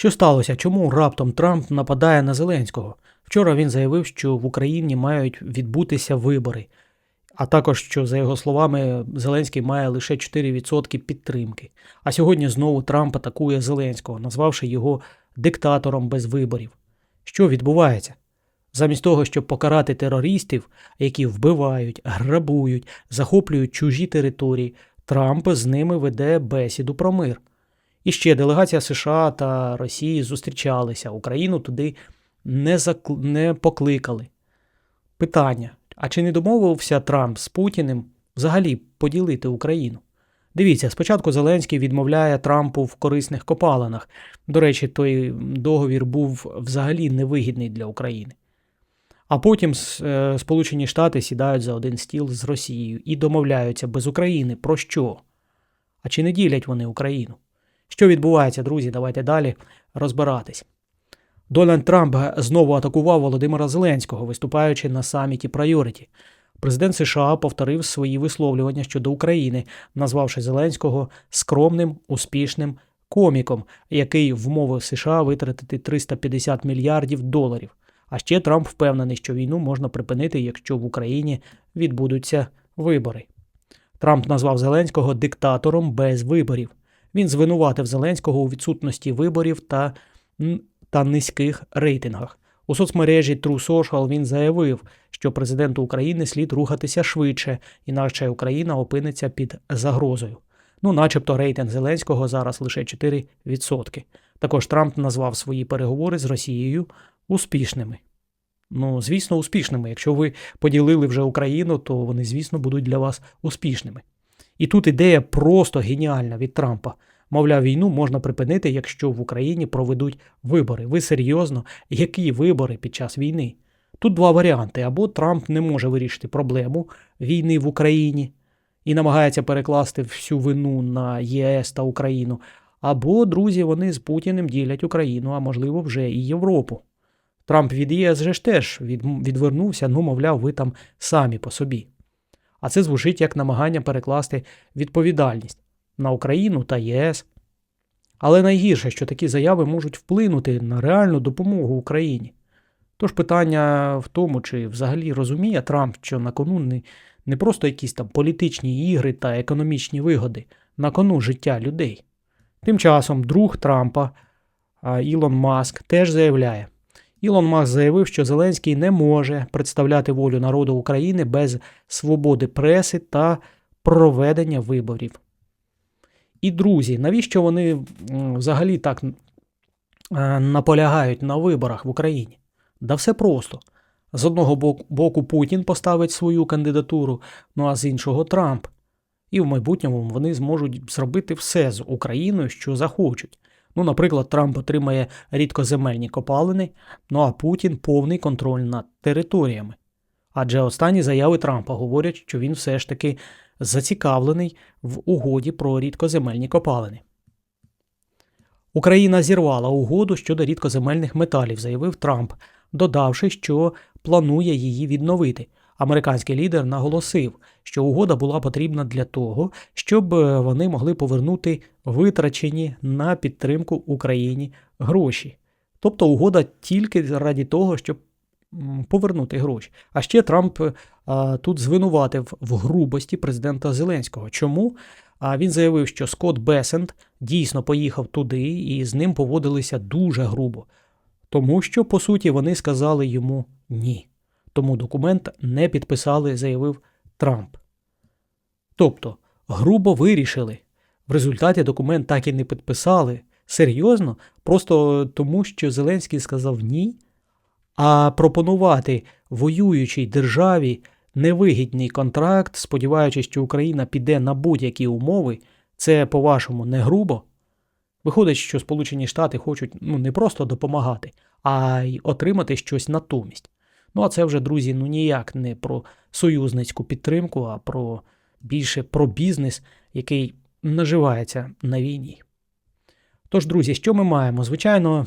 Що сталося? Чому раптом Трамп нападає на Зеленського? Вчора він заявив, що в Україні мають відбутися вибори, а також, що, за його словами, Зеленський має лише 4% підтримки. А сьогодні знову Трамп атакує Зеленського, назвавши його диктатором без виборів. Що відбувається? Замість того, щоб покарати терористів, які вбивають, грабують, захоплюють чужі території, Трамп з ними веде бесіду про мир. І ще делегація США та Росії зустрічалися, Україну туди не, закл... не покликали. Питання: а чи не домовився Трамп з Путіним взагалі поділити Україну? Дивіться, спочатку Зеленський відмовляє Трампу в корисних копалинах. До речі, той договір був взагалі невигідний для України. А потім е, Сполучені Штати сідають за один стіл з Росією і домовляються без України про що? А чи не ділять вони Україну? Що відбувається, друзі? Давайте далі розбиратись. Дональд Трамп знову атакував Володимира Зеленського, виступаючи на саміті Прайоріті. Президент США повторив свої висловлювання щодо України, назвавши Зеленського скромним, успішним коміком, який вмовив США витратити 350 мільярдів доларів. А ще Трамп впевнений, що війну можна припинити, якщо в Україні відбудуться вибори. Трамп назвав Зеленського диктатором без виборів. Він звинуватив Зеленського у відсутності виборів та, та низьких рейтингах. У соцмережі True Social він заявив, що президенту України слід рухатися швидше, інакше Україна опиниться під загрозою. Ну, начебто, рейтинг Зеленського зараз лише 4%. Також Трамп назвав свої переговори з Росією успішними. Ну, звісно, успішними. Якщо ви поділили вже Україну, то вони, звісно, будуть для вас успішними. І тут ідея просто геніальна від Трампа. Мовляв, війну можна припинити, якщо в Україні проведуть вибори. Ви серйозно, які вибори під час війни? Тут два варіанти: або Трамп не може вирішити проблему війни в Україні і намагається перекласти всю вину на ЄС та Україну, або, друзі, вони з Путіним ділять Україну, а можливо, вже і Європу. Трамп від ЄС же ж теж відвернувся, ну, мовляв, ви там самі по собі. А це звучить як намагання перекласти відповідальність на Україну та ЄС. Але найгірше, що такі заяви можуть вплинути на реальну допомогу Україні. Тож питання в тому, чи взагалі розуміє Трамп, що на кону не, не просто якісь там політичні ігри та економічні вигоди, на кону життя людей. Тим часом друг Трампа Ілон Маск теж заявляє. Ілон Маск заявив, що Зеленський не може представляти волю народу України без свободи преси та проведення виборів. І друзі, навіщо вони взагалі так е, наполягають на виборах в Україні? Да все просто. З одного боку Путін поставить свою кандидатуру, ну а з іншого Трамп. І в майбутньому вони зможуть зробити все з Україною, що захочуть. Ну, наприклад, Трамп отримає рідкоземельні копалини, ну а Путін повний контроль над територіями. Адже останні заяви Трампа говорять, що він все ж таки зацікавлений в угоді про рідкоземельні копалини. Україна зірвала угоду щодо рідкоземельних металів, заявив Трамп, додавши, що планує її відновити. Американський лідер наголосив, що угода була потрібна для того, щоб е, вони могли повернути витрачені на підтримку Україні гроші. Тобто угода тільки раді того, щоб повернути гроші. А ще Трамп а, е, тут звинуватив в грубості президента Зеленського. Чому? А він заявив, що Скотт Бесент дійсно поїхав туди і з ним поводилися дуже грубо, тому що, по суті, вони сказали йому ні. Тому документ не підписали, заявив Трамп. Тобто, грубо вирішили. В результаті документ так і не підписали. Серйозно, просто тому, що Зеленський сказав ні, а пропонувати воюючій державі невигідний контракт, сподіваючись, що Україна піде на будь-які умови, це, по-вашому, не грубо. Виходить, що Сполучені Штати хочуть ну, не просто допомагати, а й отримати щось натомість. Ну а це вже, друзі, ну ніяк не про союзницьку підтримку, а про більше про бізнес, який наживається на війні. Тож, друзі, що ми маємо? Звичайно,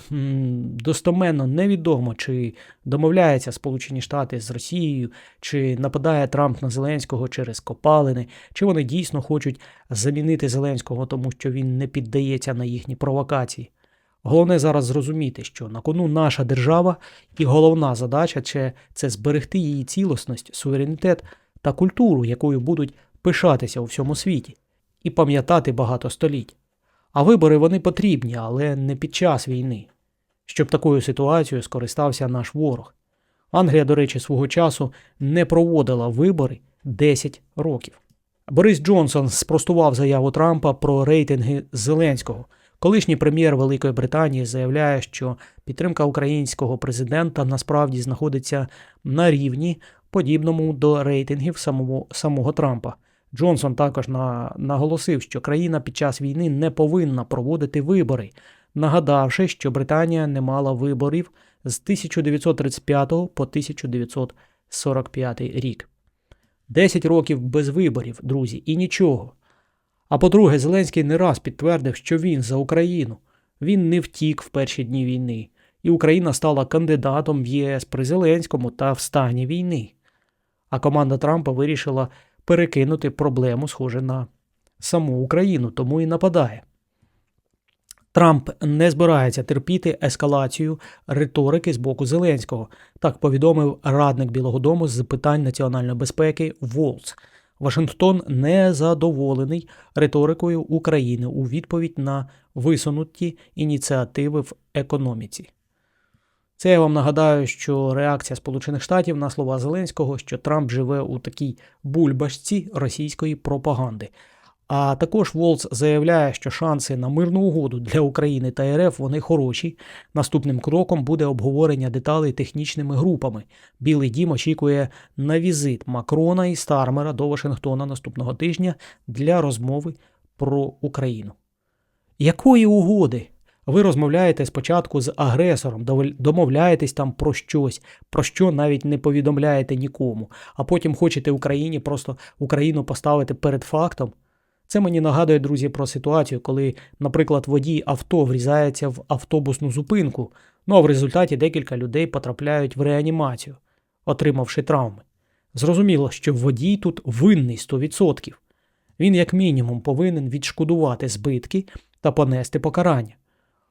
достоменно невідомо, чи домовляються Сполучені Штати з Росією, чи нападає Трамп на Зеленського через копалини, чи вони дійсно хочуть замінити Зеленського, тому що він не піддається на їхні провокації. Головне зараз зрозуміти, що на кону наша держава, і головна задача це, зберегти її цілісність, суверенітет та культуру, якою будуть пишатися у всьому світі, і пам'ятати багато століть. А вибори вони потрібні, але не під час війни, щоб такою ситуацією скористався наш ворог. Англія, до речі, свого часу не проводила вибори 10 років. Борис Джонсон спростував заяву Трампа про рейтинги Зеленського. Колишній прем'єр Великої Британії заявляє, що підтримка українського президента насправді знаходиться на рівні, подібному до рейтингів самого, самого Трампа. Джонсон також на, наголосив, що країна під час війни не повинна проводити вибори, нагадавши, що Британія не мала виборів з 1935 по 1945 рік. 10 років без виборів, друзі, і нічого. А по-друге, Зеленський не раз підтвердив, що він за Україну. Він не втік в перші дні війни, і Україна стала кандидатом в ЄС при Зеленському та в стані війни. А команда Трампа вирішила перекинути проблему, схоже на саму Україну, тому і нападає. Трамп не збирається терпіти ескалацію риторики з боку Зеленського, так повідомив радник Білого Дому з питань національної безпеки Волц. Вашингтон не задоволений риторикою України у відповідь на висунуті ініціативи в економіці. Це я вам нагадаю, що реакція Сполучених Штатів на слова Зеленського, що Трамп живе у такій бульбашці російської пропаганди. А також Волц заявляє, що шанси на мирну угоду для України та РФ вони хороші. Наступним кроком буде обговорення деталей технічними групами. Білий дім очікує на візит Макрона і Стармера до Вашингтона наступного тижня для розмови про Україну. Якої угоди? Ви розмовляєте спочатку з агресором, домовляєтесь там про щось, про що навіть не повідомляєте нікому, а потім хочете Україні просто Україну поставити перед фактом. Це мені нагадує, друзі, про ситуацію, коли, наприклад, водій авто врізається в автобусну зупинку, ну а в результаті декілька людей потрапляють в реанімацію, отримавши травми. Зрозуміло, що водій тут винний 100%. Він, як мінімум, повинен відшкодувати збитки та понести покарання.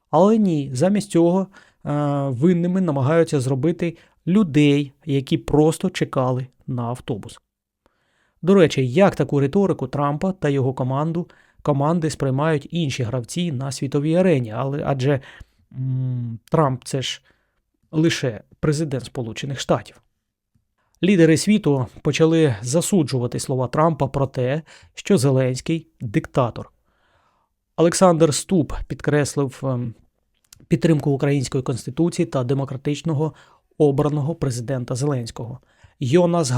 Але ні, замість цього е, винними намагаються зробити людей, які просто чекали на автобус. До речі, як таку риторику Трампа та його команду команди сприймають інші гравці на світовій арені, але адже м, Трамп це ж лише президент Сполучених Штатів. Лідери світу почали засуджувати слова Трампа про те, що Зеленський диктатор. Олександр Ступ підкреслив ем, підтримку української конституції та демократичного обраного президента Зеленського. Йонас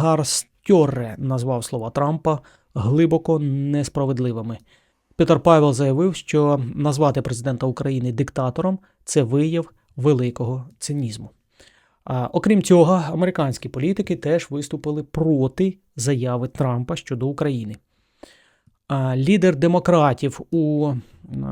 Гарстьоре назвав слова Трампа глибоко несправедливими. Пітер Павел заявив, що назвати президента України диктатором це вияв великого цинізму. А, окрім цього, американські політики теж виступили проти заяви Трампа щодо України. Лідер демократів у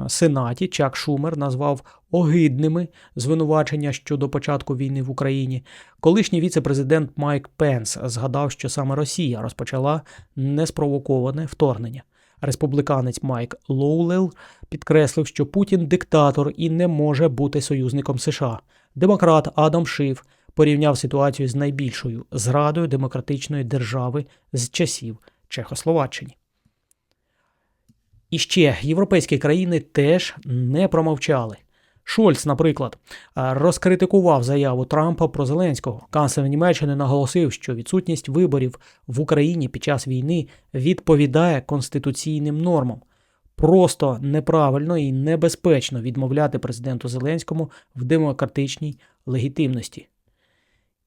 Сенаті Чак Шумер назвав огидними звинувачення щодо початку війни в Україні. Колишній віце-президент Майк Пенс згадав, що саме Росія розпочала неспровоковане вторгнення. Республіканець Майк Лоулел підкреслив, що Путін диктатор і не може бути союзником США. Демократ Адам Шиф порівняв ситуацію з найбільшою зрадою демократичної держави з часів Чехословаччини. І ще європейські країни теж не промовчали. Шольц, наприклад, розкритикував заяву Трампа про Зеленського. Канцлер Німеччини наголосив, що відсутність виборів в Україні під час війни відповідає конституційним нормам. Просто неправильно і небезпечно відмовляти президенту Зеленському в демократичній легітимності.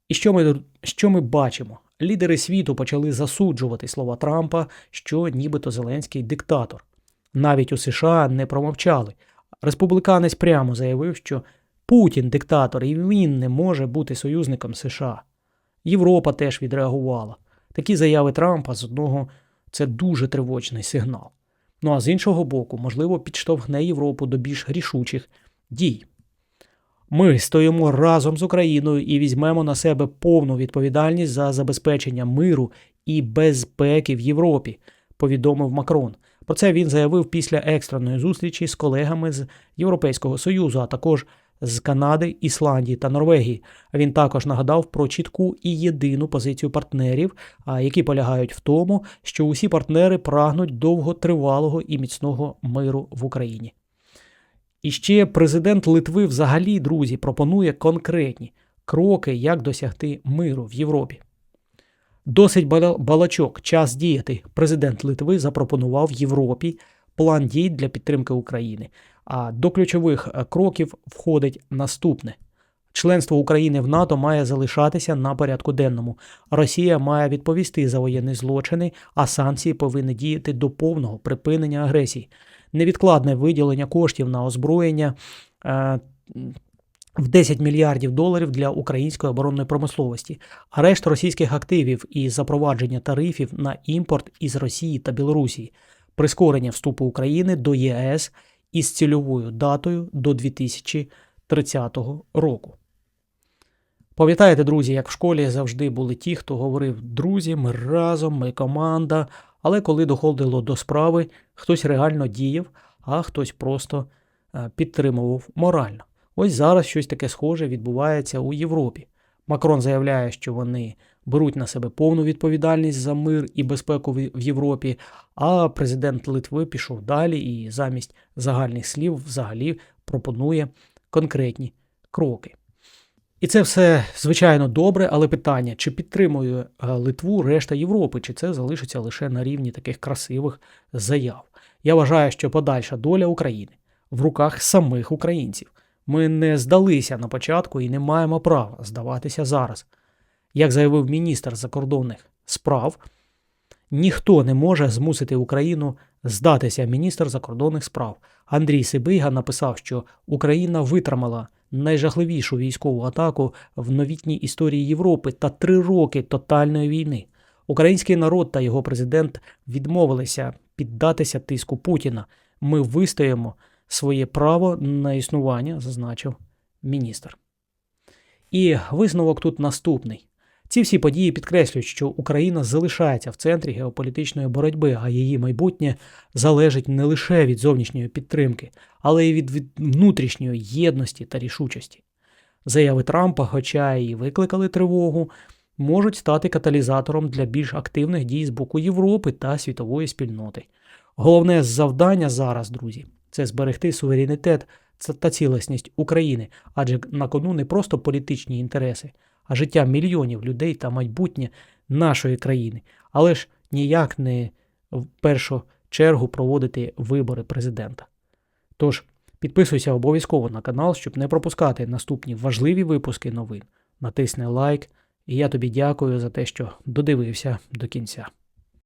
І що ми, що ми бачимо? Лідери світу почали засуджувати слова Трампа, що нібито Зеленський диктатор. Навіть у США не промовчали. Республіканець прямо заявив, що Путін диктатор і він не може бути союзником США. Європа теж відреагувала. Такі заяви Трампа з одного це дуже тривожний сигнал. Ну а з іншого боку, можливо, підштовхне Європу до більш рішучих дій. Ми стоїмо разом з Україною і візьмемо на себе повну відповідальність за забезпечення миру і безпеки в Європі, повідомив Макрон. Про це він заявив після екстреної зустрічі з колегами з Європейського Союзу, а також з Канади, Ісландії та Норвегії. Він також нагадав про чітку і єдину позицію партнерів, які полягають в тому, що усі партнери прагнуть довготривалого і міцного миру в Україні. І ще президент Литви взагалі, друзі, пропонує конкретні кроки, як досягти миру в Європі. Досить бала- балачок, час діяти. Президент Литви запропонував Європі план дій для підтримки України. А до ключових е, кроків входить наступне: членство України в НАТО має залишатися на порядку денному. Росія має відповісти за воєнні злочини, а санкції повинні діяти до повного припинення агресії. Невідкладне виділення коштів на озброєння. В 10 мільярдів доларів для української оборонної промисловості, арешт російських активів і запровадження тарифів на імпорт із Росії та Білорусі, прискорення вступу України до ЄС із цільовою датою до 2030 року. Пам'ятаєте, друзі, як в школі завжди були ті, хто говорив: друзі, ми разом, ми команда. Але коли доходило до справи, хтось реально діяв, а хтось просто е, підтримував морально. Ось зараз щось таке схоже відбувається у Європі. Макрон заявляє, що вони беруть на себе повну відповідальність за мир і безпеку в Європі, а президент Литви пішов далі і замість загальних слів взагалі пропонує конкретні кроки. І це все, звичайно, добре, але питання, чи підтримує е, Литву решта Європи, чи це залишиться лише на рівні таких красивих заяв. Я вважаю, що подальша доля України в руках самих українців. Ми не здалися на початку і не маємо права здаватися зараз. Як заявив міністр закордонних справ, ніхто не може змусити Україну здатися. Міністр закордонних справ Андрій Сибига написав, що Україна витримала найжахливішу військову атаку в новітній історії Європи та три роки тотальної війни. Український народ та його президент відмовилися піддатися тиску Путіна. Ми вистоїмо своє право на існування, зазначив міністр. І висновок тут наступний. Ці всі події підкреслюють, що Україна залишається в центрі геополітичної боротьби, а її майбутнє залежить не лише від зовнішньої підтримки, але й від, внутрішньої єдності та рішучості. Заяви Трампа, хоча і викликали тривогу, можуть стати каталізатором для більш активних дій з боку Європи та світової спільноти. Головне завдання зараз, друзі, це зберегти суверенітет та цілісність України, адже на кону не просто політичні інтереси, а життя мільйонів людей та майбутнє нашої країни, але ж ніяк не в першу чергу проводити вибори президента. Тож підписуйся обов'язково на канал, щоб не пропускати наступні важливі випуски новин. Натисни лайк, і я тобі дякую за те, що додивився до кінця.